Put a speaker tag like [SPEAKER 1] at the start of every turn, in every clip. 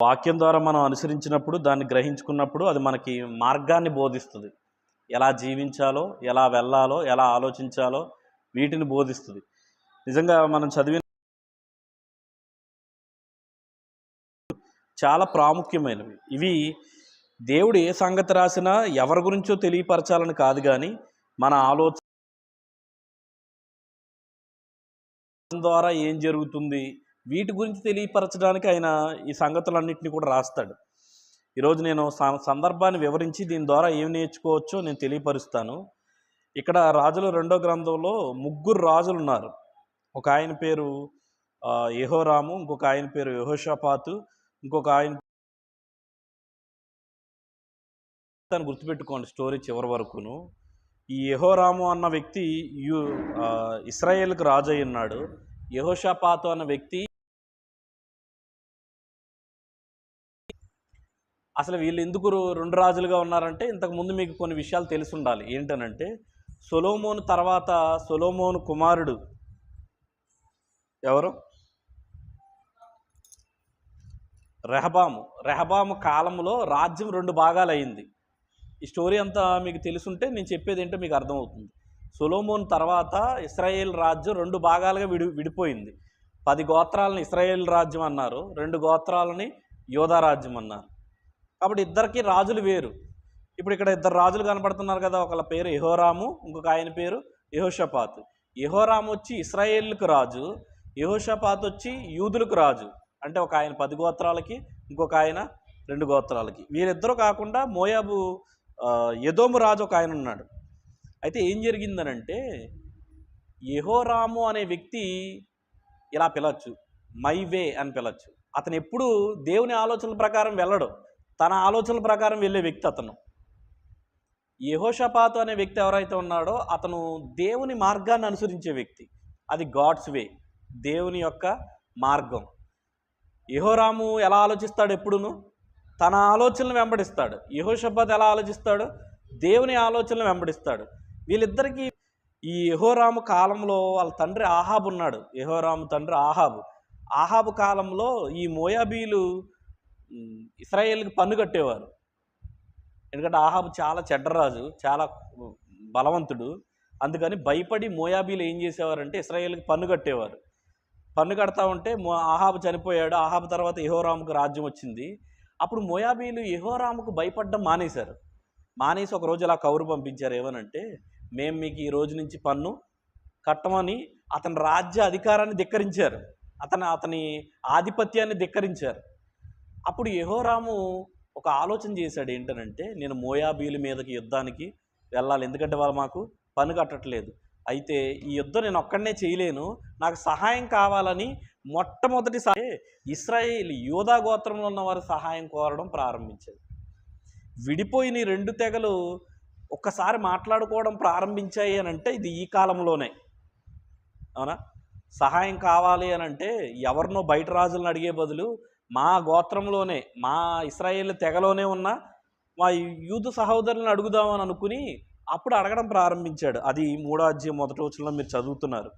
[SPEAKER 1] వాక్యం ద్వారా మనం అనుసరించినప్పుడు దాన్ని గ్రహించుకున్నప్పుడు అది మనకి మార్గాన్ని బోధిస్తుంది. ఎలా జీవించాలో ఎలా వెళ్ళాలో ఎలా ఆలోచించాలో వీటిని బోధిస్తుంది. నిజంగా మనం చదివిన చాలా ప్రాముఖ్యమైనవి. ఇవి దేవుడు ఏ సంగతి రాసినా ఎవరి గురించో తెలియపరచాలని కాదు కానీ మన ఆలోచన ద్వారా ఏం జరుగుతుంది వీటి గురించి తెలియపరచడానికి ఆయన ఈ సంగతులన్నింటినీ కూడా రాస్తాడు. ఈరోజు నేను స- సందర్భాన్ని వివరించి దీని ద్వారా ఏం నేర్చుకోవచ్చో నేను తెలియపరుస్తాను. ఇక్కడ రాజుల రెండో గ్రంథంలో ముగ్గురు రాజులు ఉన్నారు. ఒక ఆయన పేరు యహోరాము ఇంకొక ఆయన పేరు యహోషపాతు ఇంకొక ఆయన తను గుర్తుపెట్టుకోండి స్టోరీ చివరి వరకును. ఈ యహోరాము అన్న వ్యక్తి యు ఇస్రాయేల్కి రాజు అయి ఉన్నాడు. యెహోషాపాతు అన్న వ్యక్తి అసలు వీళ్ళు ఎందుకు రెండు రాజులుగా ఉన్నారంటే ఇంతకు ముందు మీకు కొన్ని విషయాలు తెలిసి ఉండాలి. ఏంటనంటే సొలోమోను తర్వాత సొలోమోను కుమారుడు ఎవరు? రెహబాము. రెహబాము కాలంలో రాజ్యం రెండు భాగాలు అయింది ఈ స్టోరీ అంతా మీకు తెలుసుంటే నేను చెప్పేది ఏంటో మీకు అర్థమవుతుంది. సొలోమోన్ తర్వాత ఇస్రాయేల్ రాజ్యం రెండు భాగాలుగా విడి విడిపోయింది. పది గోత్రాలను ఇస్రాయేల్ రాజ్యం అన్నారు రెండు గోత్రాలని యోధా రాజ్యం అన్నారు. కాబట్టి ఇద్దరికి రాజులు వేరు. ఇప్పుడు ఇక్కడ ఇద్దరు రాజులు కనపడుతున్నారు కదా ఒకళ్ళ పేరు యహోరాము ఇంకొక ఆయన పేరు యహోషపాత్. యహోరాము వచ్చి ఇస్రాయేల్కు రాజు యహోషపాత్ వచ్చి యూదులకు రాజు. అంటే ఒక ఆయన పది గోత్రాలకి ఇంకొక ఆయన రెండు గోత్రాలకి. వీరిద్దరూ కాకుండా మోయాబు యదోము రాజు ఒక ఆయన ఉన్నాడు. అయితే ఏం జరిగిందనంటే యహోరాము అనే వ్యక్తి ఇలా పిలవచ్చు మై వే అని పిలవచ్చు. అతను ఎప్పుడు దేవుని ఆలోచనల ప్రకారం వెళ్ళడు. తన ఆలోచనల ప్రకారం వెళ్ళే వ్యక్తి అతను. యహోషపాతు అనే వ్యక్తి ఎవరైతే ఉన్నాడో అతను దేవుని మార్గాన్ని అనుసరించే వ్యక్తి. అది గాడ్స్ వే దేవుని యొక్క మార్గం. యహోరాము ఎలా ఆలోచిస్తాడు ఎప్పుడును? తన ఆలోచనలు వెంబడిస్తాడు. యహోషపాత్ ఎలా ఆలోచిస్తాడు? దేవుని ఆలోచనలు వెంబడిస్తాడు. వీళ్ళిద్దరికీ ఈ యహోరాము కాలంలో వాళ్ళ తండ్రి ఆహాబు ఉన్నాడు. యహోరాము తండ్రి ఆహాబు. ఆహాబు కాలంలో ఈ మోయాబీలు ఇస్రాయేల్కి పన్ను కట్టేవారు. ఎందుకంటే ఆహాబు చాలా చెడ్డరాజు చాలా బలవంతుడు. అందుకని భయపడి మోయాబీలు ఏం చేసేవారంటే ఇస్రాయేల్కి పన్ను కట్టేవారు. పన్ను కడతా ఉంటే మో ఆహాబు చనిపోయాడు. ఆహాబు తర్వాత యహోరాముకు రాజ్యం వచ్చింది. అప్పుడు మోయాబీలు యహోరాముకు భయపడడం మానేశారు. మానేసి ఒక రోజు అలా కౌరు పంపించారు. ఏమనంటే మేము మీకు ఈ రోజు నుంచి పన్ను కట్టమని అతని రాజ్య అధికారాన్ని ధిక్కరించారు. అతను అతని ఆధిపత్యాన్ని ధిక్కరించారు. అప్పుడు యహోరాము ఒక ఆలోచన చేశాడు ఏంటనంటే నేను మోయాబీల మీదకి యుద్ధానికి వెళ్ళాలి. ఎందుకంటే వాళ్ళు మాకు పని కట్టట్లేదు. అయితే ఈ యుద్ధం నేను ఒక్కడనే చేయలేను. నాకు సహాయం కావాలని మొట్టమొదటిసారి ఇస్రాయేల్ యోధా గోత్రంలో ఉన్న వారి సహాయం కోరడం ప్రారంభించారు. విడిపోయిన ఈ రెండు తెగలు ఒక్కసారి మాట్లాడుకోవడం ప్రారంభించాయి అని అంటే ఇది ఈ కాలంలోనే. అవునా? సహాయం కావాలి అని అంటే ఎవరినో బయట రాజులను అడిగే బదులు మా గోత్రంలోనే మా ఇస్రాయేల్ తెగలోనే ఉన్న మా యూదు సహోదరులను అడుగుదామని అనుకుని అప్పుడు అడగడం ప్రారంభించాడు. అది మూడో అధ్యాయం మొదటి వచనంలో మీరు చదువుతున్నారు.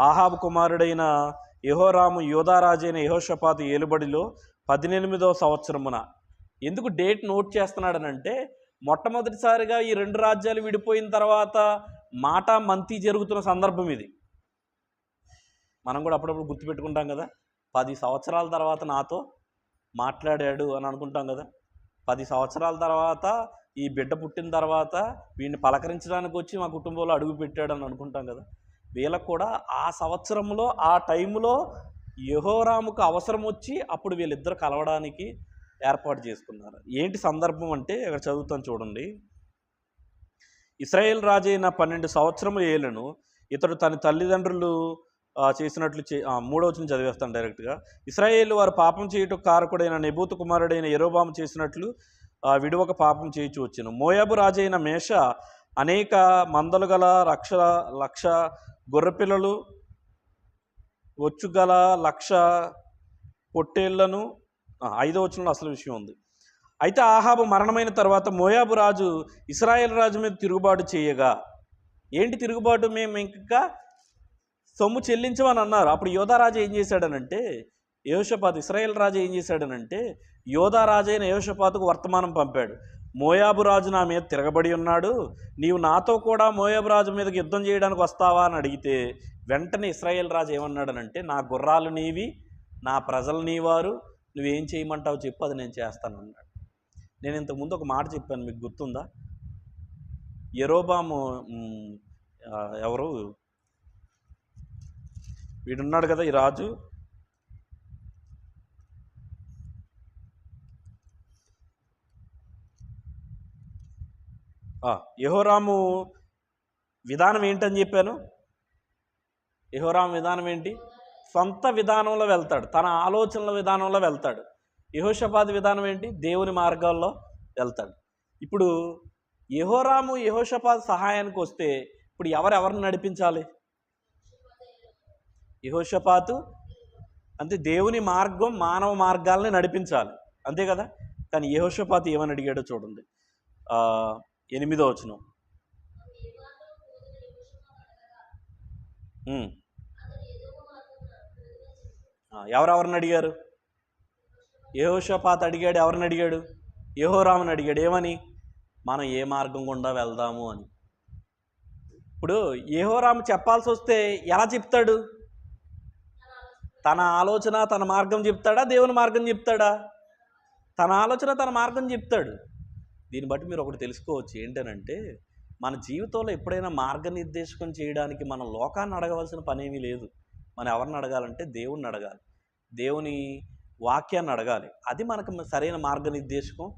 [SPEAKER 1] ఆహాబ్ కుమారుడైన యహోరాము యోధారాజైన యహోషపాతి ఏలుబడిలో పద్దెనిమిదవ సంవత్సరమున. ఎందుకు డేట్ నోట్ చేస్తున్నాడనంటే మొట్టమొదటిసారిగా ఈ రెండు రాజ్యాలు విడిపోయిన తర్వాత మాట మంతి జరుగుతున్న సందర్భం ఇది. మనం కూడా అప్పుడప్పుడు గుర్తుపెట్టుకుంటాం కదా? పది సంవత్సరాల తర్వాత నాతో మాట్లాడాడు అని అనుకుంటాం కదా. పది సంవత్సరాల తర్వాత ఈ బిడ్డ పుట్టిన తర్వాత వీడిని పలకరించడానికి వచ్చి మా కుటుంబంలో అడుగు పెట్టాడు అని అనుకుంటాం కదా. వీళ్ళకు కూడా ఆ సంవత్సరంలో ఆ టైంలో యహోరాముకు అవసరం వచ్చి అప్పుడు వీళ్ళిద్దరు కలవడానికి ఏర్పాటు చేసుకున్నారు. ఏంటి సందర్భం అంటే ఇక్కడ చదువుతాను చూడండి. ఇస్రాయేల్ రాజైన పన్నెండు సంవత్సరములు ఏలను ఇతడు తన తల్లిదండ్రులు చేసినట్లు చే ఆ, చదివేస్తాను డైరెక్ట్గా. ఇస్రాయేల్ వారు పాపం చేయుట కారకుడైన నిబూత కుమారుడైన ఎరోబాము చేసినట్లు ఆ, విడువక పాపం చేయించు వచ్చాను. మోయాబు రాజైన మేష అనేక మందలు గల లక్ష లక్ష గొర్రెపిల్లలు వచ్చుగల లక్ష పొట్టేళ్ళను ఐదో వచనంలో అసలు విషయం ఉంది. అయితే ఆహాబు మరణమైన తర్వాత మోయాబు రాజు ఇస్రాయేల్ రాజు మీద తిరుగుబాటు చేయగా ఏంటి తిరుగుబాటు మేము ఇంకా సొమ్ము చెల్లించమని అన్నారు. అప్పుడు యోధారాజు ఏం చేశాడనంటే యోషపాత్ ఇస్రాయేల్ రాజు ఏం చేశాడనంటే యోధా రాజు అయిన యహోషపాతుకు వర్తమానం పంపాడు. మోయాబు రాజు నా మీద తిరగబడి ఉన్నాడు. నీవు నాతో కూడా మోయాబు రాజు మీదకి యుద్ధం చేయడానికి వస్తావా అని అడిగితే వెంటనే ఇస్రాయేల్ రాజు ఏమన్నాడనంటే నా గుర్రాలు నీవి నా ప్రజలు నీవారు నువ్వేం చేయమంటావు చెప్పు అది నేను చేస్తాను అన్నాడు నేను ఇంతకుముందు ఒక మాట చెప్పాను మీకు గుర్తుందా? ఎరోబాము ఎవరు? వీడున్నాడు కదా ఈ రాజు. యహోరాము విధానం ఏంటని చెప్పాను? యహోరాము విధానం ఏంటి? సొంత విధానంలో వెళ్తాడు తన ఆలోచనల విధానంలో వెళ్తాడు. యహోషపాది విధానం ఏంటి? దేవుని మార్గాల్లో వెళ్తాడు. ఇప్పుడు యహోరాము యహోషపాద్ సహాయానికి వస్తే ఇప్పుడు ఎవరెవరిని నడిపించాలి? యహోషపాతు అంటే దేవుని మార్గం మానవ మార్గాలని నడిపించాలి. అంతే కదా? కానీ యహోషపాతు ఏమని అడిగాడో చూడండి. ఎనిమిదో వచనం. ఎవరెవరిని అడిగారు? యహోషపాత్ అడిగాడు ఎవరిని అడిగాడు? యహోరాముని అడిగాడు. ఏమని? మనం ఏ మార్గం గుండా వెళ్దాము అని. ఇప్పుడు యహోరాము చెప్పాల్సి వస్తే ఎలా చెప్తాడు? తన ఆలోచన తన మార్గం చెప్తాడా? దేవుని మార్గం చెప్తాడా? తన ఆలోచన తన మార్గం చెప్తాడు. దీన్ని బట్టి మీరు ఒకటి తెలుసుకోవచ్చు. ఏంటనంటే మన జీవితంలో ఎప్పుడైనా మార్గనిర్దేశకం చేయడానికి మన లోకాన్ని అడగవలసిన పనేమీ లేదు. మనం ఎవరిని అడగాలంటే దేవుణ్ణి అడగాలి. దేవుని వాక్యాన్ని అడగాలి. అది మనకు సరైన మార్గనిర్దేశకం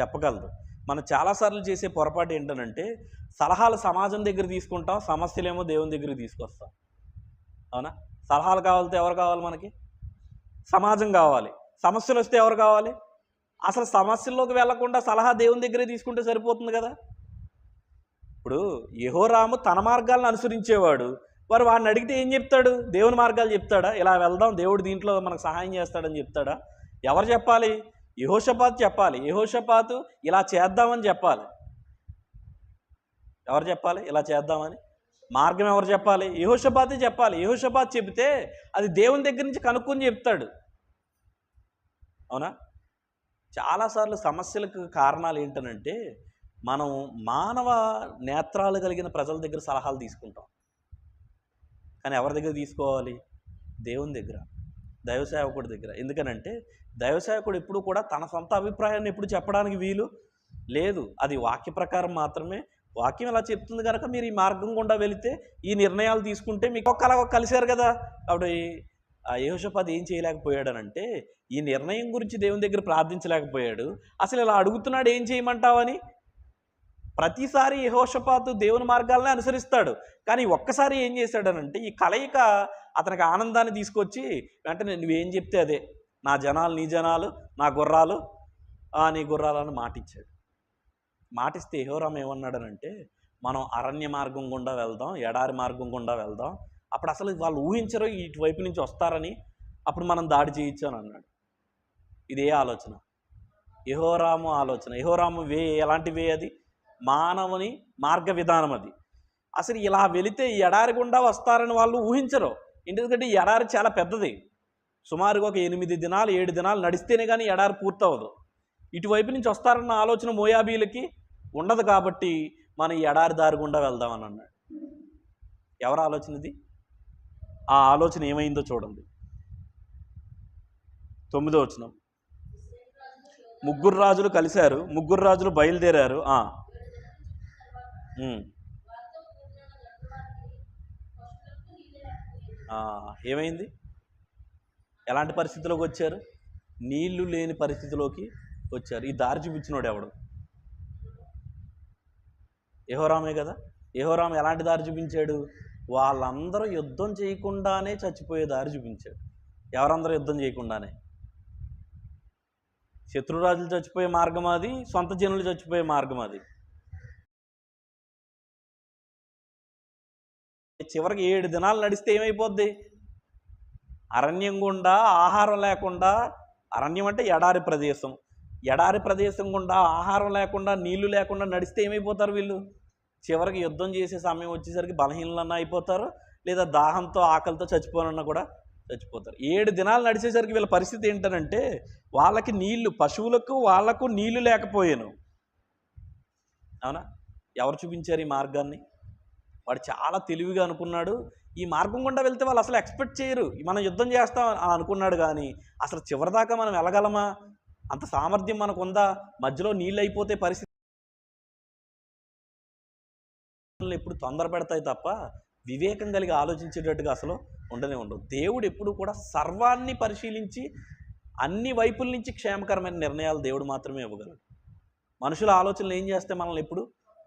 [SPEAKER 1] చెప్పగలదు. మనం చాలాసార్లు చేసే పొరపాటు ఏంటనంటే సలహాలు సమాజం దగ్గర తీసుకుంటాం సమస్యలేమో దేవుని దగ్గర తీసుకొస్తాం. అవునా? సలహాలు కావాలితే ఎవరు కావాలి మనకి? సమాజం కావాలి. సమస్యలు వస్తే ఎవరు కావాలి? అసలు సమస్యల్లోకి వెళ్ళకుండా సలహా దేవుని దగ్గరే తీసుకుంటే సరిపోతుంది కదా? ఇప్పుడు యహోరాము తన మార్గాలను అనుసరించేవాడు. వారు వాడిని అడిగితే ఏం చెప్తాడు? దేవుని మార్గాలు చెప్తాడా? ఇలా వెళ్దాం దేవుడు దీంట్లో మనకు సహాయం చేస్తాడని చెప్తాడా? ఎవరు చెప్పాలి? యహోషపాత్ చెప్పాలి. యహోషపాతు ఇలా చేద్దామని చెప్పాలి. ఎవరు చెప్పాలి? ఇలా చేద్దామని? మార్గం ఎవరు చెప్పాలి? యహోషపాతే చెప్పాలి. యహోషపాత్ చెబితే అది దేవుని దగ్గర నుంచి కనుక్కొని చెప్తాడు. అవునా? చాలాసార్లు సమస్యలకు కారణాలు ఏంటనంటే మనం మానవ నేత్రాలు కలిగిన ప్రజల దగ్గర సలహాలు తీసుకుంటాం. కానీ ఎవరి దగ్గర తీసుకోవాలి? దేవుని దగ్గర దైవసేవకుడి దగ్గర. ఎందుకనంటే దైవసేవకుడు ఎప్పుడు కూడా తన సొంత అభిప్రాయాన్ని ఎప్పుడు చెప్పడానికి వీలు లేదు. అది వాక్య ప్రకారం మాత్రమే వాక్యం ఇలా చెప్తుంది కనుక మీరు ఈ మార్గం గుండా వెళితే ఈ నిర్ణయాలు తీసుకుంటే మీకు ఒక్కలా కలిశారు కదా. కాబట్టి ఆ యేహోషపాత్ ఏం చేయలేకపోయాడనంటే ఈ నిర్ణయం గురించి దేవుని దగ్గర ప్రార్థించలేకపోయాడు. అసలు ఇలా అడుగుతున్నాడు ఏం చేయమంటావని? ప్రతిసారి యహోషపాతు దేవుని మార్గాలనే అనుసరిస్తాడు. కానీ ఒక్కసారి ఏం చేశాడనంటే ఈ కలయిక అతనికి ఆనందాన్ని తీసుకొచ్చి వెంటనే నువ్వేం చెప్తే అదే. నా జనాలు నీ జనాలు నా గుర్రాలు ఆ నీ అని మాటిచ్చాడు. మాటిస్తే యహోరామ్ ఏమన్నాడనంటే మనం అరణ్య మార్గం గుండా వెళ్దాం ఎడారి మార్గం గుండా వెళ్దాం. అప్పుడు అసలు వాళ్ళు ఊహించరు ఇటువైపు నుంచి వస్తారని అప్పుడు మనం దాడి చేయొచ్చు అని అన్నాడు. ఇదే ఆలోచన. యహోరాము ఆలోచన. యహోరాము వే ఎలాంటి వే అది? మానవుని మార్గ విధానం అది. అసలు ఇలా వెళితే ఎడారి గుండా వస్తారని వాళ్ళు ఊహించరు. ఎందుకంటే ఎడారి చాలా పెద్దది. సుమారుగా ఒక ఎనిమిది దినాలు ఏడు దినాలు నడిస్తేనే కానీ ఎడారి పూర్తవదు ఇటువైపు నుంచి వస్తారన్న ఆలోచన మోయాబీలకి ఉండదు కాబట్టి మనం ఎడారి దారి గుండా వెళ్దామని అన్నాడు. ఎవరి ఆలోచన ఇది? ఆ ఆలోచన ఏమైందో చూడండి. తొమ్మిదో వచ్చిన ముగ్గురు రాజులు కలిశారు ముగ్గురు రాజులు బయలుదేరారు. ఏమైంది? ఎలాంటి పరిస్థితిలోకి వచ్చారు? నీళ్ళు లేని పరిస్థితిలోకి వచ్చారు. ఈ దారి చూపించినోడు ఎవడు? యహోరామే కదా? యహోరామ్ ఎలాంటి దారి చూపించాడు? వాళ్ళందరూ యుద్ధం చేయకుండానే చచ్చిపోయే దారి చూపించాడు. ఎవరందరూ యుద్ధం చేయకుండానే? శత్రురాజులు చచ్చిపోయే మార్గం అది సొంత జనులు చచ్చిపోయే మార్గం అది. చివరికి ఏడు దినాలు నడిస్తే ఏమైపోద్ది? అరణ్యం గుండా ఆహారం లేకుండా అరణ్యం అంటే ఎడారి ప్రదేశం. ఎడారి ప్రదేశం గుండా ఆహారం లేకుండా నీళ్ళు లేకుండా నడిస్తే ఏమైపోతారు వీళ్ళు? చివరికి యుద్ధం చేసే సమయం వచ్చేసరికి బలహీనలన్న అయిపోతారు లేదా దాహంతో ఆకలితో చచ్చిపోనన్నా కూడా చచ్చిపోతారు. ఏడు దినాలు నడిచేసరికి వీళ్ళ పరిస్థితి ఏంటనంటే వాళ్ళకి నీళ్ళు పశువులకు వాళ్ళకు నీళ్ళు లేకపోయాను. అవునా? ఎవరు చూపించారు ఈ మార్గాన్ని? వాడు చాలా తెలివిగా అనుకున్నాడు. ఈ మార్గం గుండా వెళ్తే వాళ్ళు అసలు ఎక్స్పెక్ట్ చేయరు. మనం యుద్ధం చేస్తాం అని అనుకున్నాడు కానీ అసలు చివరిదాకా మనం వెళ్ళగలమా? అంత సామర్థ్యం మనకు ఉందా మధ్యలో నీళ్ళు అయిపోతే పరిస్థితి ఎప్పుడు తొందర పెడతాయి తప్ప వివేకం కలిగి ఆలోచించేటట్టుగా అసలు ఉండనే ఉండవు. దేవుడు ఎప్పుడు కూడా సర్వాన్ని పరిశీలించి అన్ని వైపుల నుంచి క్షేమకరమైన నిర్ణయాలు దేవుడు మాత్రమే ఇవ్వగలడు. మనుషుల ఆలోచనలు ఏం చేస్తే మనల్ని ఎప్పుడు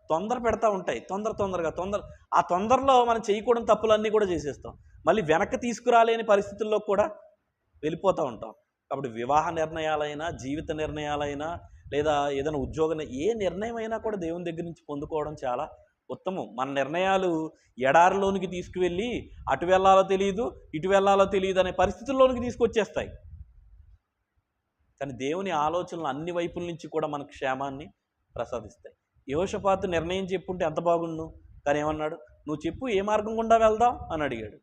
[SPEAKER 1] తొందర పెడతా ఉంటాయి. తొందర తొందరగా తొందర ఆ తొందరలో మనం చేయకూడని తప్పులన్నీ కూడా చేసేస్తాం. మళ్ళీ వెనక్కి తీసుకురాలేని పరిస్థితుల్లో కూడా వెళ్ళిపోతూ ఉంటాం. కాబట్టి వివాహ నిర్ణయాలైనా జీవిత నిర్ణయాలైనా లేదా ఏదైనా ఉద్యోగం ఏ నిర్ణయం అయినా కూడా దేవుని దగ్గర నుంచి పొందుకోవడం చాలా ఉత్తమం. మన నిర్ణయాలు ఎడారిలోనికి తీసుకువెళ్ళి అటు వెళ్ళాలో తెలియదు ఇటు వెళ్ళాలో తెలియదు అనే పరిస్థితుల్లోనికి తీసుకొచ్చేస్తాయి. కానీ దేవుని ఆలోచనలు అన్ని వైపుల నుంచి కూడా మనకు క్షేమాన్ని ప్రసాదిస్తాయి. యోషపాతు నిర్ణయం చెప్పుంటే ఎంత బాగుండు? కానీ ఏమన్నాడు? నువ్వు చెప్పు ఏ మార్గం గుండా వెళ్దాం? అని అడిగాడు.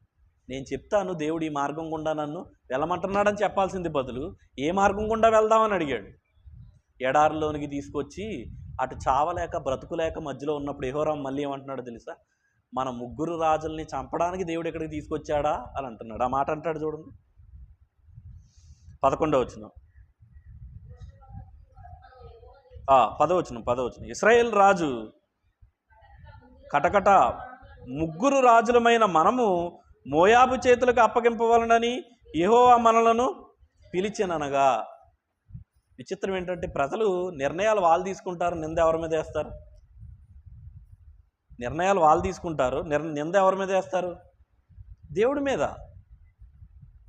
[SPEAKER 1] నేను చెప్తాను దేవుడు ఈ మార్గం గుండా నన్ను వెళ్ళమంటున్నాడని చెప్పాల్సింది బదులు ఏ మార్గం గుండా వెళ్దామని అడిగాడు. ఎడారిలోనికి తీసుకొచ్చి అటు చావలేక బ్రతుకులేక మధ్యలో ఉన్నప్పుడు యెహోరాము మళ్ళీ ఏమంటున్నాడు తెలుసా? మన ముగ్గురు రాజుల్ని చంపడానికి దేవుడు ఎక్కడికి తీసుకొచ్చాడా అని అంటున్నాడు. ఆ మాట అంటాడు చూడండి. పదకొండవ వచ్చిన పదవచనం పదవచనం ఇస్రాయేల్ రాజు కటకట ముగ్గురు రాజులమైన మనము మోయాబు చేతులకు అప్పగింపవలనని యహోవా మనలను పిలిచిననగా. విచిత్రం ఏంటంటే ప్రజలు నిర్ణయాలు వాళ్ళు తీసుకుంటారు నింద ఎవరి మీద వేస్తారు? నిర్ణయాలు వాళ్ళు తీసుకుంటారు నిర్ నింద ఎవరి మీద వేస్తారు? దేవుడి మీద.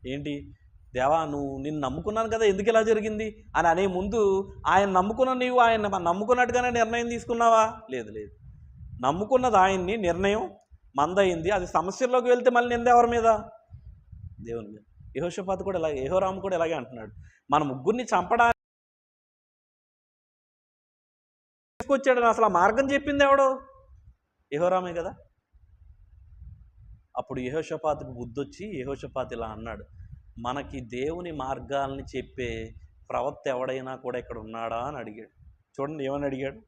[SPEAKER 1] ఏంటి? దేవా నువ్వు నిన్ను నమ్ముకున్నాను కదా ఎందుకు ఇలా జరిగింది? అని అనే ముందు ఆయన నమ్ముకున్న నీవు ఆయన నమ్ముకున్నట్టుగానే నిర్ణయం తీసుకున్నావా? లేదు లేదు. నమ్ముకున్నది ఆయన్ని నిర్ణయం మందయింది. అది సమస్యల్లోకి వెళ్తే మళ్ళీ నింద ఎవరి మీద? దేవుని మీద. యహోషపాత్ కూడా ఇలాగే యహోరాము కూడా ఇలాగే అంటున్నాడు. మన ముగ్గురిని చంపడానికి తీసుకొచ్చాడు అసలు ఆ మార్గం చెప్పింది ఎవడో? యహోరామే కదా. అప్పుడు యహోషపాత్కు బుద్ధొచ్చి యహోషపాత్ ఇలా అన్నాడు మనకి దేవుని మార్గాల్ని చెప్పే ప్రవక్త ఎవడైనా కూడా ఇక్కడ ఉన్నాడా? అని అడిగాడు. చూడండి ఏమని అడిగాడు?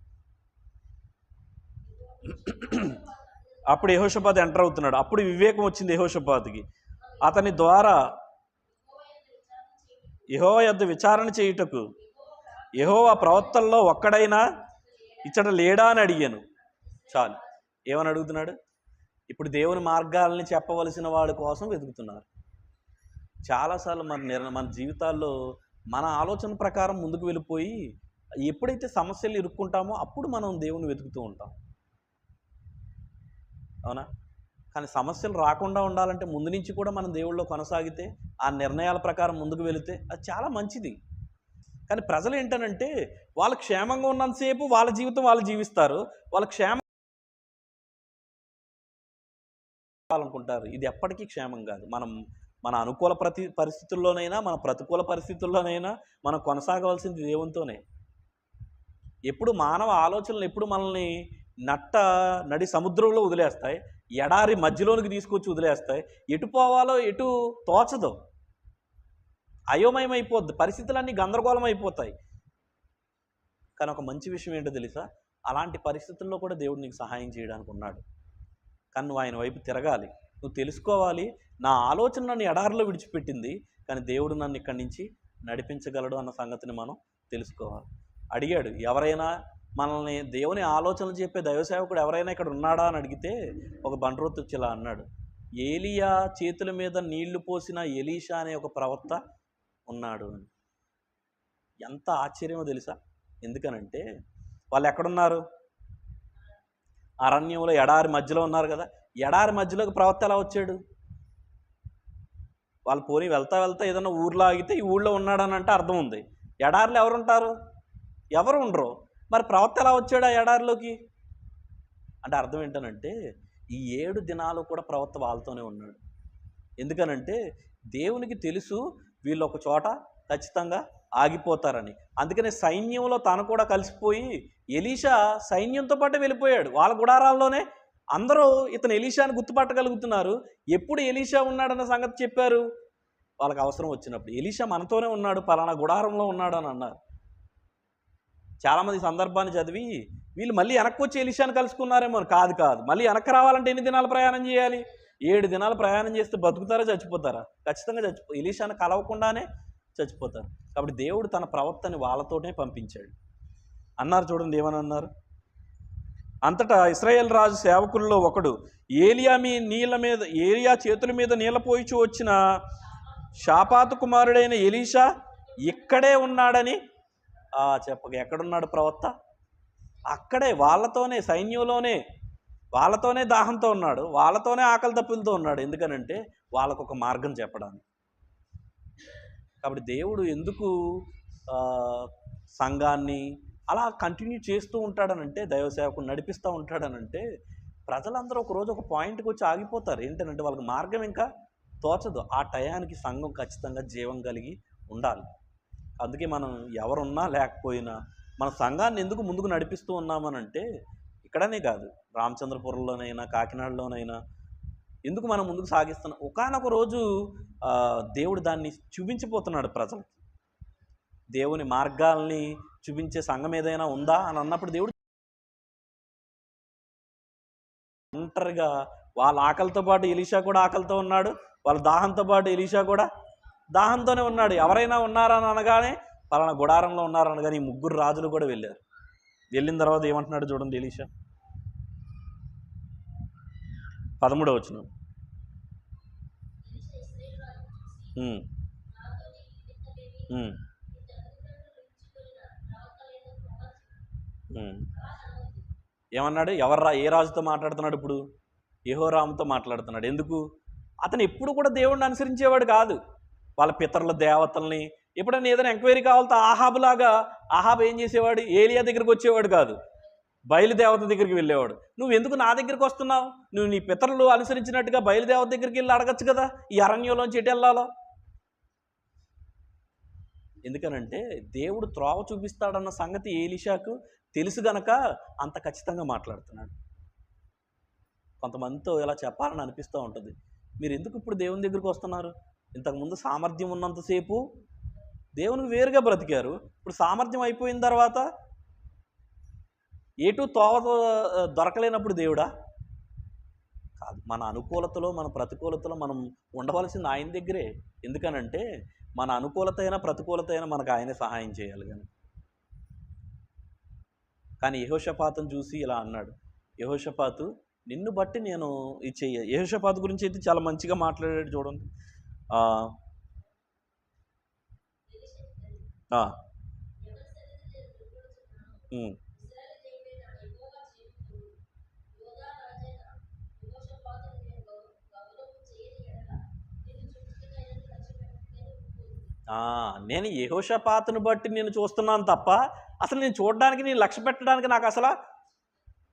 [SPEAKER 1] అప్పుడు యహోషపాత్ ఎంటర్ అవుతున్నాడు. అప్పుడు వివేకం వచ్చింది యహోషపాత్కి. అతని ద్వారా యహో యొద్ విచారణ చేయుటకు యహోవా ప్రవక్తల్లో ఒక్కడైనా ఇచ్చట లేడా అని అడిగాను. చాలు. ఏమని అడుగుతున్నాడు? ఇప్పుడు దేవుని మార్గాలని చెప్పవలసిన వాడి కోసం వెతుకుతున్నారు. చాలాసార్లు మన నిర్ మన జీవితాల్లో మన ఆలోచన ప్రకారం ముందుకు వెళ్ళిపోయి ఎప్పుడైతే సమస్యలు ఇరుక్కుంటామో అప్పుడు మనం దేవుని వెతుకుతూ ఉంటాం. అవునా? కానీ సమస్యలు రాకుండా ఉండాలంటే ముందు నుంచి కూడా మనం దేవుళ్ళో కొనసాగితే ఆ నిర్ణయాల ప్రకారం ముందుకు వెళితే అది చాలా మంచిది. కానీ ప్రజలు ఏంటనంటే వాళ్ళు క్షేమంగా ఉన్నంతసేపు వాళ్ళ జీవితం వాళ్ళు జీవిస్తారు. వాళ్ళ క్షేమం అనుకుంటారు. ఇది ఎప్పటికీ క్షేమం కాదు. మనం మన అనుకూల ప్రతి పరిస్థితుల్లోనైనా మన ప్రతికూల పరిస్థితుల్లోనైనా మనం కొనసాగవలసింది దేవునితోనే. ఎప్పుడు మానవ ఆలోచనలు ఎప్పుడు మనల్ని నట్ట నడి సముద్రంలో వదిలేస్తాయి ఎడారి మధ్యలోనికి తీసుకొచ్చి వదిలేస్తాయి ఎటు పోవాలో ఎటు తోచదు. అయోమయం అయిపోద్ది పరిస్థితులన్నీ గందరగోళం అయిపోతాయి కానీ ఒక మంచి విషయం ఏంటో తెలుసా? అలాంటి పరిస్థితుల్లో కూడా దేవుడు నీకు సహాయం చేయడానికి ఉన్నాడు. కానీ నువ్వు ఆయన వైపు తిరగాలి. నువ్వు తెలుసుకోవాలి నా ఆలోచన నన్ను ఎడారిలో విడిచిపెట్టింది కానీ దేవుడు నన్ను ఇక్కడి నుంచి నడిపించగలడు అన్న సంగతిని మనం తెలుసుకోవాలి. అడిగాడు ఎవరైనా మనల్ని దేవుని ఆలోచనలు చెప్పే దైవసేవకుడు ఎవరైనా ఇక్కడ ఉన్నాడా అని అడిగితే ఒక బండ్రోత్ ఇలా అన్నాడు. ఏలియా చేతుల మీద నీళ్ళు పోసిన ఎలీషా అనే ఒక ప్రవక్త ఉన్నాడు అని. ఎంత ఆశ్చర్యమో తెలుసా? ఎందుకనంటే వాళ్ళు ఎక్కడున్నారు? అరణ్యంలో ఎడారి మధ్యలో ఉన్నారు కదా. ఎడారి మధ్యలోకి ప్రవక్త ఎలా వచ్చాడు? వాళ్ళు పోనీ వెళ్తా వెళ్తా ఏదైనా ఊర్లో ఆగితే ఈ ఊళ్ళో ఉన్నాడని అంటే అర్థం ఉంది. ఎడారిలో ఎవరుంటారు? ఎవరు ఉండరు. మరి ప్రవక్త ఎలా వచ్చాడు ఆ ఎడారిలోకి? అంటే అర్థం ఏంటనంటే ఈ ఏడు దినాలు కూడా ప్రవక్త వాళ్ళతోనే ఉన్నాడు. ఎందుకనంటే దేవునికి తెలుసు వీళ్ళు ఒక చోట ఖచ్చితంగా ఆగిపోతారని. అందుకనే సైన్యంలో తను కూడా కలిసిపోయి ఎలీషా సైన్యంతో పాటు వెళ్ళిపోయాడు. వాళ్ళ గుడారాల్లోనే అందరూ ఇతను ఎలీషాని గుర్తుపట్టగలుగుతున్నారు. ఎప్పుడు ఎలీషా ఉన్నాడన్న సంగతి చెప్పారు? వాళ్ళకి అవసరం వచ్చినప్పుడు. ఎలీషా మనతోనే ఉన్నాడు పలానా గుడారంలో ఉన్నాడు అని అన్నారు. చాలామంది సందర్భాన్ని చదివి వీళ్ళు మళ్ళీ వెనక్కి వచ్చి ఎలిషాను కలుసుకున్నారేమో కాదు కాదు. మళ్ళీ వెనక్కి రావాలంటే ఎన్ని దినాలు ప్రయాణం చేయాలి? ఏడు దినాలు ప్రయాణం చేస్తే బతుకుతారా చచ్చిపోతారా? ఖచ్చితంగా చచ్చిపో ఎలిషాను కలవకుండానే చచ్చిపోతారు. కాబట్టి దేవుడు తన ప్రవక్తని వాళ్ళతోనే పంపించాడు. అన్నారు చూడండి ఏమని అన్నారు? అంతటా ఇస్రాయేల్ రాజు సేవకుల్లో ఒకడు ఏలియా మీ నీళ్ళ మీద ఏలియా చేతుల మీద నీళ్ళ పోయిచు వచ్చిన షాపాతు కుమారుడైన ఎలీషా ఇక్కడే ఉన్నాడని చెప్పక ఎక్కడున్నాడు ప్రవక్త? అక్కడే వాళ్ళతోనే సైన్యంలోనే వాళ్ళతోనే దాహంతో ఉన్నాడు వాళ్ళతోనే ఆకలి తప్పులతో ఉన్నాడు. ఎందుకనంటే వాళ్ళకు ఒక మార్గం చెప్పడానికి. కాబట్టి దేవుడు ఎందుకు సంఘాన్ని అలా కంటిన్యూ చేస్తూ ఉంటాడనంటే దైవ సేవకుడు నడిపిస్తూ ఉంటాడనంటే ప్రజలందరూ ఒక రోజు ఒక పాయింట్కి వచ్చి ఆగిపోతారు. ఏంటంటే వాళ్ళకి మార్గం ఇంకా తోచదు. ఆ టయానికి సంఘం ఖచ్చితంగా జీవం కలిగి ఉండాలి. అందుకే మనం ఎవరున్నా లేకపోయినా మన సంఘాన్ని ఎందుకు ముందుకు నడిపిస్తూ ఉన్నామనంటే ఇక్కడనే కాదు. రామచంద్రపురంలోనైనా కాకినాడలోనైనా ఎందుకు మనం ముందుకు సాగిస్తున్నాం? ఒకనొక రోజు దేవుడు దాన్ని చూపించిపోతున్నాడు ప్రజలకి. దేవుని మార్గాల్ని చూపించే సంఘం ఏదైనా ఉందా అని అన్నప్పుడు దేవుడు ఒంటరిగా వాళ్ళ ఆకలితో పాటు ఎలీషా కూడా ఆకలితో ఉన్నాడు. వాళ్ళ దాహంతో పాటు ఎలీషా కూడా దాహంతోనే ఉన్నాడు. ఎవరైనా ఉన్నారని అనగానే పలానా గుడారంలో ఉన్నారనగానే ఈ ముగ్గురు రాజులు కూడా వెళ్ళారు. వెళ్ళిన తర్వాత ఏమంటున్నాడు చూడండి ఎలీషా. పదమూడవ వచ్చిన ఏమన్నాడు? ఎవర్రా ఏ రాజుతో మాట్లాడుతున్నాడు ఇప్పుడు? యహోరాముతో మాట్లాడుతున్నాడు. ఎందుకు? అతను ఎప్పుడు కూడా దేవుడిని అనుసరించేవాడు కాదు. వాళ్ళ పితరుల దేవతల్ని. ఎప్పుడైనా ఏదైనా ఎంక్వైరీ కావాలంటే ఆహాబులాగా ఆహాబ్ ఏం చేసేవాడు? ఏలియా దగ్గరికి వచ్చేవాడు కాదు. బయలుదేవత దగ్గరికి వెళ్ళేవాడు. నువ్వు ఎందుకు నా దగ్గరికి వస్తున్నావు? నువ్వు నీ పితరులు అనుసరించినట్టుగా బయలుదేవత దగ్గరికి వెళ్ళి అడగచ్చు కదా? ఈ అరణ్యంలోంచి ఎటు వెళ్ళాలో? ఎందుకనంటే దేవుడు త్రోవ చూపిస్తాడన్న సంగతి ఏలిషాకు తెలుసు గనక అంత ఖచ్చితంగా మాట్లాడుతున్నాడు. కొంతమందితో ఇలా చెప్పాలని అనిపిస్తూ ఉంటుంది. మీరు ఎందుకు ఇప్పుడు దేవుని దగ్గరికి వస్తున్నారు? ఇంతకుముందు సామర్థ్యం ఉన్నంతసేపు దేవునికి వేరుగా బ్రతికారు. ఇప్పుడు సామర్థ్యం అయిపోయిన తర్వాత ఏటు తోవ దొరకలేనప్పుడు దేవుడా? కాదు. మన అనుకూలతలో మన ప్రతికూలతలో మనం ఉండవలసింది ఆయన దగ్గరే. ఎందుకనంటే మన అనుకూలత అయినా ప్రతికూలత అయినా మనకు ఆయనే సహాయం చేయాలి కానీ కానీ యహోషపాతం చూసి ఇలా అన్నాడు. యహోషపాతు నిన్ను బట్టి నేను ఇది చెయ్య యహోషపాతు గురించి అయితే చాలా మంచిగా మాట్లాడాడు చూడండి. నేను యహోషపాతను బట్టి నేను చూస్తున్నాను తప్ప అసలు నేను చూడడానికి నేను లక్ష్య పెట్టడానికి నాకు అసలు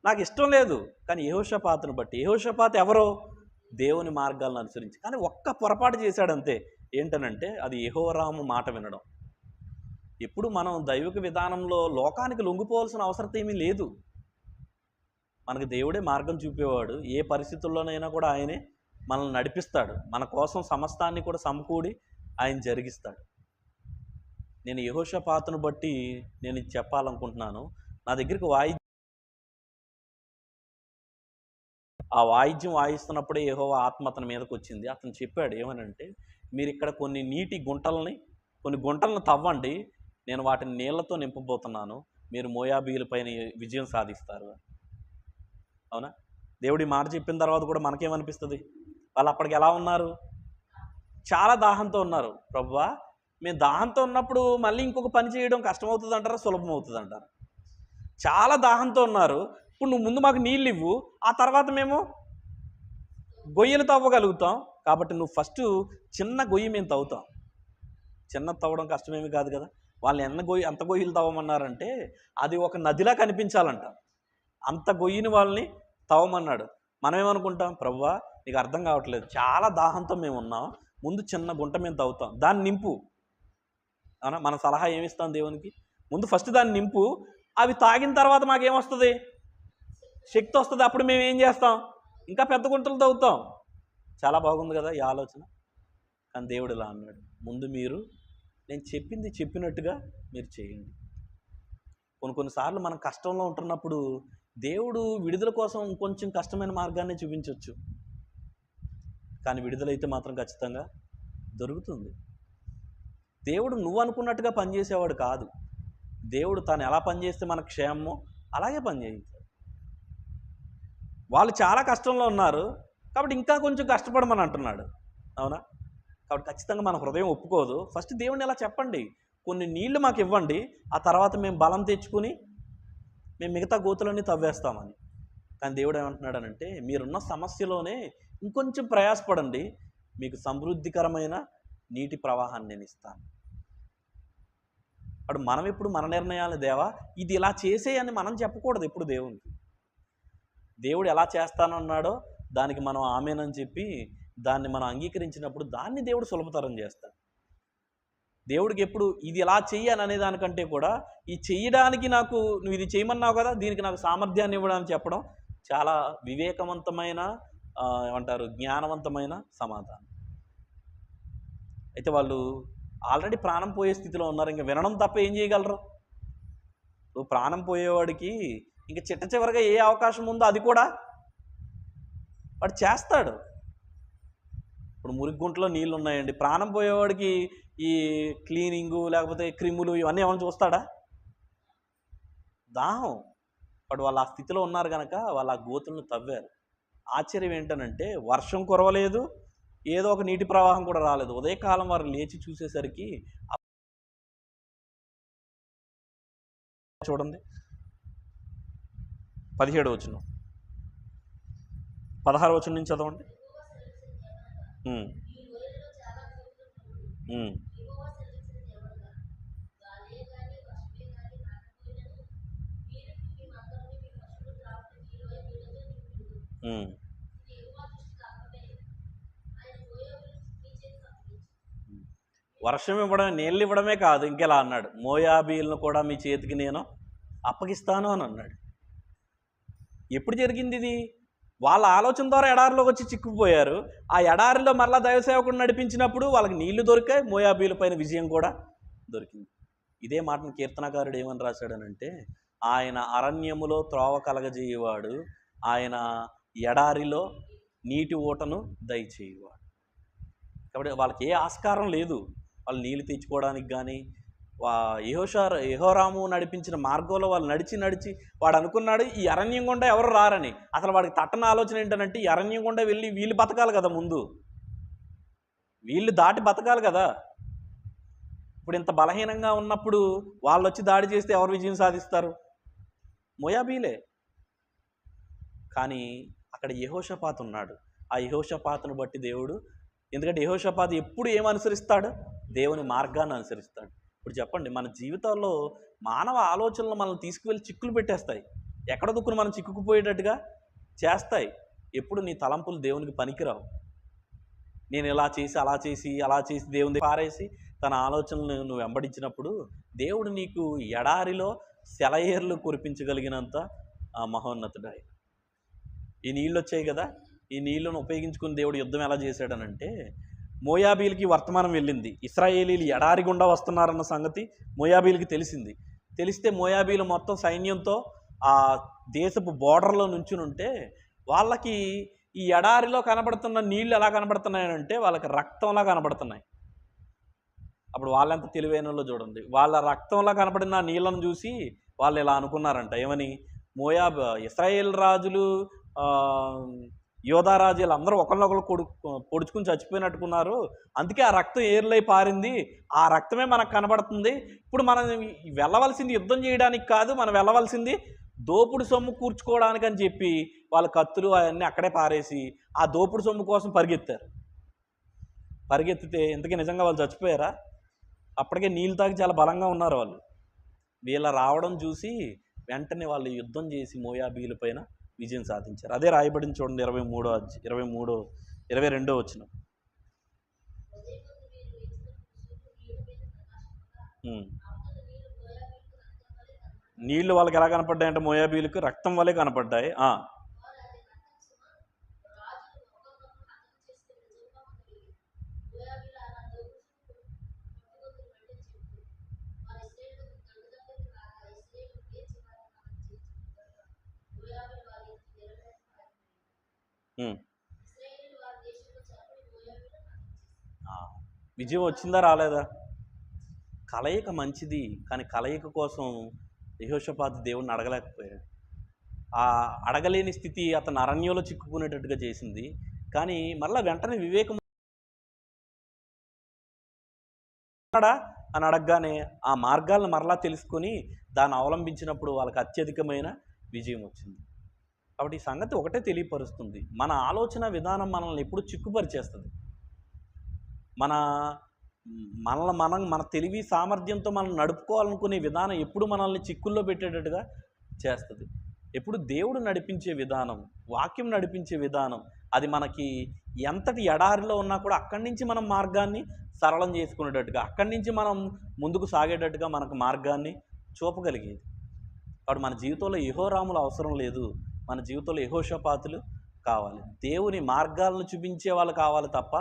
[SPEAKER 1] నాకు ఇష్టం లేదు. కానీ యహోషపాతను బట్టి యహోషపాత ఎవరో? దేవుని మార్గాలను అనుసరించి. కానీ ఒక్క పొరపాటు చేశాడంతే ఏంటనంటే అది యహోరాము మాట వినడం. ఎప్పుడు మనం దైవిక విధానంలో లోకానికి లొంగిపోవాల్సిన అవసరం ఏమీ లేదు. మనకు దేవుడే మార్గం చూపేవాడు. ఏ పరిస్థితుల్లోనైనా కూడా ఆయనే మనల్ని నడిపిస్తాడు. మన కోసం సమస్తాన్ని కూడా సమకూడి ఆయన జరిగిస్తాడు. నేను యహోషపాతును బట్టి నేను చెప్పాలనుకుంటున్నాను. నా దగ్గరికి వాయి ఆ వాయిద్యం వాయిస్తున్నప్పుడే ఏహో ఆత్మ అతని మీదకి వచ్చింది అతను చెప్పాడు ఏమనంటే మీరు ఇక్కడ కొన్ని నీటి గుంటల్ని కొన్ని గుంటలను తవ్వండి. నేను వాటిని నీళ్ళతో నింపబోతున్నాను. మీరు మోయాబీలపైన విజయం సాధిస్తారు. అవునా? దేవుడి మాట చెప్పిన తర్వాత కూడా మనకేమనిపిస్తుంది? వాళ్ళు అప్పటికి ఎలా ఉన్నారు? చాలా దాహంతో ఉన్నారు. ప్రభువా మేము దాహంతో ఉన్నప్పుడు మళ్ళీ ఇంకొక పని చేయడం కష్టమవుతుంది అంటారా సులభం అవుతుంది అంటారా చాలా దాహంతో ఉన్నారు. ఇప్పుడు నువ్వు ముందు మాకు నీళ్ళు ఇవ్వు ఆ తర్వాత మేము గొయ్యలు తవ్వగలుగుతాం. కాబట్టి నువ్వు ఫస్ట్ చిన్న గొయ్యి మేము తవ్వుతాం. చిన్న తవ్వడం కష్టమేమి కాదు కదా. వాళ్ళు ఎన్న గొయ్యి ఎంత గొయ్యలు తవ్వమన్నారంటే అది ఒక నదిలా కనిపించాలంట. అంత గొయ్యిని వాళ్ళని తవ్వమన్నాడు. మనం ఏమనుకుంటాం నీకు అర్థం కావట్లేదు. చాలా దాహంతో మేము ఉన్నాం. ముందు చిన్న గుంట మేము తవ్వుతాం. దాన్ని నింపు. మన సలహా ఏమిస్తాం దేవునికి? ముందు ఫస్ట్ దాన్ని నింపు. అవి తాగిన తర్వాత మాకేమొస్తుంది? శక్తి వస్తుంది అప్పుడు మేము ఏం చేస్తాం? ఇంకా పెద్ద గుంటలు తవ్వుతాం. చాలా బాగుంది కదా ఈ ఆలోచన. కానీ దేవుడు ఇలా అన్నాడు ముందు మీరు నేను చెప్పింది చెప్పినట్టుగా మీరు చేయండి. కొన్ని కొన్నిసార్లు మనం కష్టంలో ఉంటున్నప్పుడు దేవుడు విడుదల కోసం కొంచెం కష్టమైన మార్గాన్ని చూపించవచ్చు కానీ విడుదలైతే మాత్రం ఖచ్చితంగా దొరుకుతుంది. దేవుడు నువ్వు అనుకున్నట్టుగా పనిచేసేవాడు కాదు. దేవుడు తాను ఎలా పనిచేస్తే మన క్షేమమో అలాగే పనిచేయించాడు. వాళ్ళు చాలా కష్టంలో ఉన్నారు. కాబట్టి ఇంకా కొంచెం కష్టపడమని అంటున్నాడు. అవునా? కాబట్టి ఖచ్చితంగా మన హృదయం ఒప్పుకోదు. ఫస్ట్ దేవుడిని ఎలా చెప్పండి? కొన్ని నీళ్ళు మాకు ఇవ్వండి. ఆ తర్వాత మేము బలం తెచ్చుకుని మేము మిగతా గోతులన్నీ తవ్వేస్తామని. కానీ దేవుడు ఏమంటున్నాడనంటే మీరున్న సమస్యలోనే ఇంకొంచెం ప్రయాసపడండి. మీకు సమృద్ధికరమైన నీటి ప్రవాహాన్ని నేను ఇస్తాను. అప్పుడు మనం ఎప్పుడు మన నిర్ణయాలు దేవా ఇది ఇలా చేసేయని మనం చెప్పకూడదు ఎప్పుడు దేవునికి. దేవుడు ఎలా చేస్తానన్నాడో దానికి మనం ఆమెనని చెప్పి దాన్ని మనం అంగీకరించినప్పుడు దాన్ని దేవుడు సులభతరం చేస్తాడు. దేవుడికి ఎప్పుడు ఇది ఎలా చెయ్యాను అనే దానికంటే కూడా ఈ చేయడానికి నాకు నువ్వు ఇది చేయమన్నావు కదా దీనికి నాకు సామర్థ్యాన్ని ఇవ్వడానికి చెప్పడం చాలా వివేకవంతమైన ఏమంటారు జ్ఞానవంతమైన సమాధానం. అయితే వాళ్ళు ఆల్రెడీ ప్రాణం పోయే స్థితిలో ఉన్నారు ఇంకా వినడం తప్ప ఏం చేయగలరు? ప్రాణం పోయేవాడికి ఇంకా చిట్ట చివరిగా ఏ అవకాశం ఉందో అది కూడా వాడు చేస్తాడు. ఇప్పుడు మురిగుంటలో నీళ్ళు ఉన్నాయండి ప్రాణం పోయేవాడికి ఈ క్లీనింగు లేకపోతే క్రిములు ఇవన్నీ ఏమైనా చూస్తాడా? దాహం. వాడు వాళ్ళు ఆ స్థితిలో ఉన్నారు కనుక వాళ్ళు ఆ గోతులను తవ్వారు. ఆశ్చర్యం ఏంటనంటే వర్షం కురవలేదు ఏదో ఒక నీటి ప్రవాహం కూడా రాలేదు. ఉదయకాలం వారు లేచి చూసేసరికి చూడండి. పదిహేడు వచ్చిన పదహారు వచ్చిన నుంచి చదవండి. వర్షం ఇవ్వడం నీళ్ళు ఇవ్వడమే కాదు ఇంకెలా అన్నాడు. మోయాబీలను కూడా మీ చేతికి నేను అప్పగిస్తాను అని అన్నాడు. ఎప్పుడు జరిగింది ఇది వాళ్ళ ఆలోచన ద్వారా ఎడారిలోకి వచ్చి చిక్కుకుపోయారు. ఆ ఎడారిలో మరలా దైవసేవకుడు నడిపించినప్పుడు వాళ్ళకి నీళ్ళు దొరికాయి మోయాబీల పైన విజయం కూడా దొరికింది. ఇదే మాటను కీర్తనకారుడు ఏమని రాశాడనంటే ఆయన అరణ్యములో త్రోవ కలగజేయవాడు ఆయన ఎడారిలో నీటి ఊటను దయచేయువాడు. కాబట్టి వాళ్ళకి ఏ ఆస్కారం లేదు. వాళ్ళు నీళ్ళు తెచ్చుకోవడానికి కానీ వా యహోరాము నడిపించిన మార్గంలో వాళ్ళు నడిచి నడిచి వాడు అనుకున్నాడు ఈ అరణ్యం గుండా ఎవరు రారని. అసలు వాడికి తట్టన ఆలోచన ఏంటంటే ఈ అరణ్యం గుండా వెళ్ళి వీళ్ళు బతకాలి కదా ముందు. వీళ్ళు దాటి బతకాలి కదా. ఇప్పుడు ఇంత బలహీనంగా ఉన్నప్పుడు వాళ్ళు వచ్చి దాడి చేస్తే ఎవరు విజయం సాధిస్తారు? మొయాబీలే. కానీ అక్కడ యహోషపాత్ ఉన్నాడు. ఆ యహోషపాత్ను బట్టి దేవుడు ఎందుకంటే యహోషపాత్ ఎప్పుడు ఏం అనుసరిస్తాడు? దేవుని మార్గాన్ని అనుసరిస్తాడు. ఇప్పుడు చెప్పండి మన జీవితాల్లో మానవ ఆలోచనలు మనల్ని తీసుకువెళ్ళి చిక్కులు పెట్టేస్తాయి. ఎక్కడ దుక్కును మనం చిక్కుకుపోయేటట్టుగా? చేస్తాయి. ఎప్పుడు నీ తలంపులు దేవునికి పనికిరావు. నేను ఇలా చేసి అలా చేసి అలా చేసి దేవుని పారేసి తన ఆలోచనలను నువ్వు వెంబడించినప్పుడు దేవుడు నీకు ఎడారిలో సెలయేర్లు కురిపించగలిగినంత ఆ, మహోన్నతుడు ఆయన. ఈ నీళ్ళు వచ్చాయి కదా? ఈ నీళ్ళను ఉపయోగించుకుని దేవుడు యుద్ధం ఎలా చేశాడనంటే మోయాబీలకి వర్తమానం వెళ్ళింది. ఇస్రాయేలీలు ఎడారి గుండా వస్తున్నారన్న సంగతి మోయాబీలకి తెలిసింది. తెలిస్తే మోయాబీలు మొత్తం సైన్యంతో ఆ దేశపు బోర్డర్లో నుంచుని ఉంటే వాళ్ళకి ఈ ఎడారిలో కనబడుతున్న నీళ్ళు ఎలా కనబడుతున్నాయంటే వాళ్ళకి రక్తంలా కనబడుతున్నాయి. అప్పుడు వాళ్ళెంత తెలివైన చూడండి. వాళ్ళ రక్తంలా కనపడిన ఆ నీళ్ళను చూసి వాళ్ళు ఇలా అనుకున్నారంట. ఏమని? మోయాబ్ ఇస్రాయేల్ రాజులు ఆ, యోధా అందరూ ఒకరినొకరు కొడు పొడుచుకుని చచ్చిపోయినట్టుకున్నారు. అందుకే ఆ రక్తం ఏర్లై పారింది. ఆ రక్తమే మనకు కనబడుతుంది. ఇప్పుడు మనం వెళ్ళవలసింది యుద్ధం చేయడానికి కాదు మనం వెళ్ళవలసింది దోపుడు సొమ్ము కూర్చుకోవడానికి అని చెప్పి వాళ్ళ కత్తులు అవన్నీ అక్కడే పారేసి ఆ దోపుడు సొమ్ము కోసం పరిగెత్తారు. పరిగెత్తితే ఇంతకీ నిజంగా వాళ్ళు చచ్చిపోయారా? అప్పటికే నీళ్ళు తాగి చాలా బలంగా ఉన్నారు వాళ్ళు. వీళ్ళ రావడం చూసి వెంటనే వాళ్ళు యుద్ధం చేసి మోయాబీల పైన విజయం సాధించారు. అదే రాయబడిన చూడండి ఇరవై మూడో ఇరవై మూడో ఇరవై రెండో వచ్చిన. నీళ్ళు వాళ్ళకి ఎలా కనపడ్డాయంటే మోయాబీలకు రక్తం వల్లే కనపడ్డాయి. విజయం వచ్చిందా రాలేదా? కలయిక మంచిది కానీ కలయిక కోసం యహోషపాత్ దేవుణ్ణి అడగలేకపోయాడు. ఆ అడగలేని స్థితి అతను అరణ్యంలో చిక్కుకునేటట్టుగా చేసింది కానీ మళ్ళా వెంటనే వివేకం అని అడగగానే ఆ మార్గాలను మరలా తెలుసుకొని దాన్ని అవలంబించినప్పుడు వాళ్ళకి అత్యధికమైన విజయం వచ్చింది. కాబట్టి ఈ సంగతి ఒకటే తెలియపరుస్తుంది. మన ఆలోచన విధానం మనల్ని ఎప్పుడు చిక్కుపరిచేస్తుంది. మన మనల్ని మనం మన తెలివి సామర్థ్యంతో మనం నడుపుకోవాలనుకునే విధానం ఎప్పుడు మనల్ని చిక్కుల్లో పెట్టేటట్టుగా చేస్తుంది. ఎప్పుడు దేవుడు నడిపించే విధానం వాక్యం నడిపించే విధానం అది మనకి ఎంతటి ఎడారిలో ఉన్నా కూడా అక్కడి నుంచి మనం మార్గాన్ని సరళం చేసుకునేటట్టుగా అక్కడి నుంచి మనం ముందుకు సాగేటట్టుగా మనకు మార్గాన్ని చూపగలిగేది. కాబట్టి మన జీవితంలో యహోరాములు అవసరం లేదు. మన జీవితంలో యహోషపాతులు కావాలి. దేవుని మార్గాలను చూపించే వాళ్ళు కావాలి తప్ప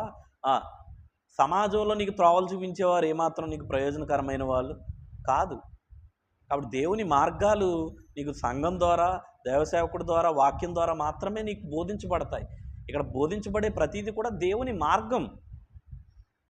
[SPEAKER 1] సమాజంలో నీకు త్రోవలు చూపించేవారు ఏమాత్రం నీకు ప్రయోజనకరమైన వాళ్ళు కాదు. కాబట్టి దేవుని మార్గాలు నీకు సంఘం ద్వారా దేవసేవకుడి ద్వారా వాక్యం ద్వారా మాత్రమే నీకు బోధించబడతాయి. ఇక్కడ బోధించబడే ప్రతీది కూడా దేవుని మార్గం.